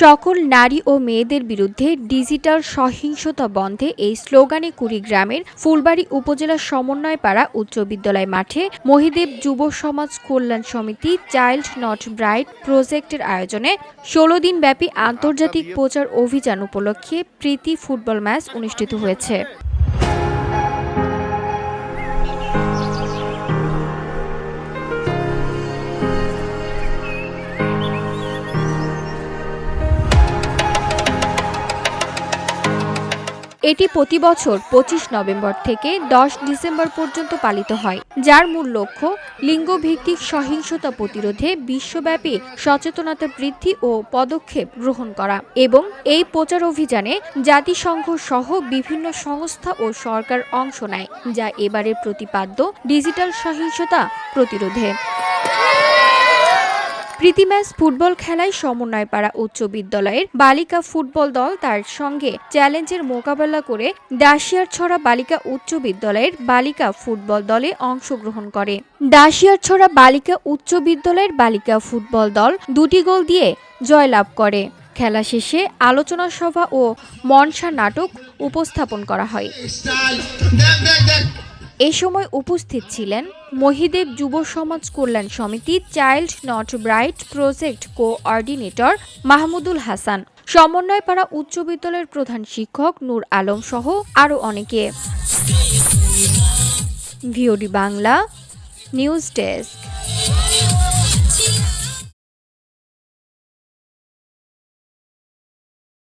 সকল নারী ও মেয়েদের বিরুদ্ধে ডিজিটাল সহিংসতা বন্ধে এই স্লোগানে কুড়িগ্রামের ফুলবাড়ী উপজেলা সমন্বয়পাড়া উচ্চ বিদ্যালয় মাঠে মহিদেব যুব সমাজ কল্যাণ সমিতি চাইল্ড নট ব্রাইট প্রজেক্টের আয়োজনে ষোলো দিন ব্যাপী আন্তর্জাতিক প্রচার অভিযান উপলক্ষে প্রীতি ফুটবল ম্যাচ অনুষ্ঠিত হয়েছে। এটি প্রতি বছর পঁচিশ নভেম্বর থেকে দশ ডিসেম্বর পর্যন্ত পালিত হয়, যার মূল লক্ষ্য লিঙ্গভিত্তিক সহিংসতা প্রতিরোধে বিশ্বব্যাপী সচেতনতা বৃদ্ধি ও পদক্ষেপ গ্রহণ করা এবং এই প্রচার অভিযানে জাতিসংঘ সহ বিভিন্ন সংস্থা ও সরকার অংশ নেয়, যা এবারের প্রতিপাদ্য ডিজিটাল সহিংসতা প্রতিরোধে। প্রীতি ম্যাচ ফুটবল খেলায় সমন্বয়পাড়া উচ্চ বিদ্যালয়ের বালিকা ফুটবল দল তার সঙ্গে চ্যালেঞ্জের মোকাবেলা করে দাসিয়ার ছড়া বালিকা উচ্চ বিদ্যালয়ের বালিকা ফুটবল দলে অংশগ্রহণ করে। দাসিয়ার ছড়া বালিকা উচ্চ বিদ্যালয়ের বালিকা ফুটবল দল দুটি গোল দিয়ে জয়লাভ করে। খেলা শেষে আলোচনা সভা ও মনসা নাটক উপস্থাপন করা হয়। এ সময় উপস্থিত ছিলেন Mahidev Jubo Samaj Kalyan Samiti child not bright project coordinator Mahmudul Hasan সমন্বয় পাড়া উচ্চ বিদ্যালয়ের প্রধান শিক্ষক নূর আলম সহ আরও অনেকে। VOD Bangla, news desk.